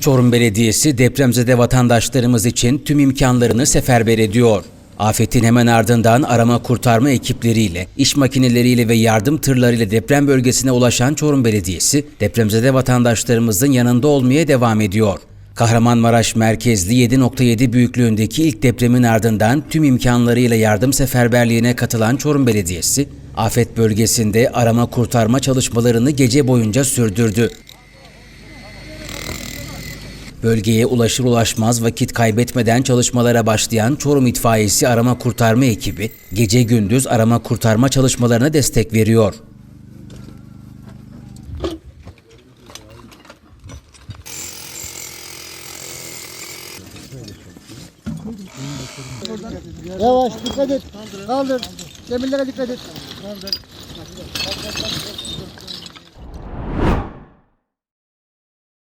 Çorum Belediyesi depremzede vatandaşlarımız için tüm imkanlarını seferber ediyor. Afetin hemen ardından arama kurtarma ekipleriyle, iş makineleriyle ve yardım tırlarıyla deprem bölgesine ulaşan Çorum Belediyesi, depremzede vatandaşlarımızın yanında olmaya devam ediyor. Kahramanmaraş merkezli 7.7 büyüklüğündeki ilk depremin ardından tüm imkanlarıyla yardım seferberliğine katılan Çorum Belediyesi, afet bölgesinde arama kurtarma çalışmalarını gece boyunca sürdürdü. Bölgeye ulaşır ulaşmaz vakit kaybetmeden çalışmalara başlayan Çorum İtfaiyesi Arama Kurtarma ekibi gece gündüz arama kurtarma çalışmalarına destek veriyor. Yavaş dikkat et. Kaldır. Demirlere dikkat et. Kaldır.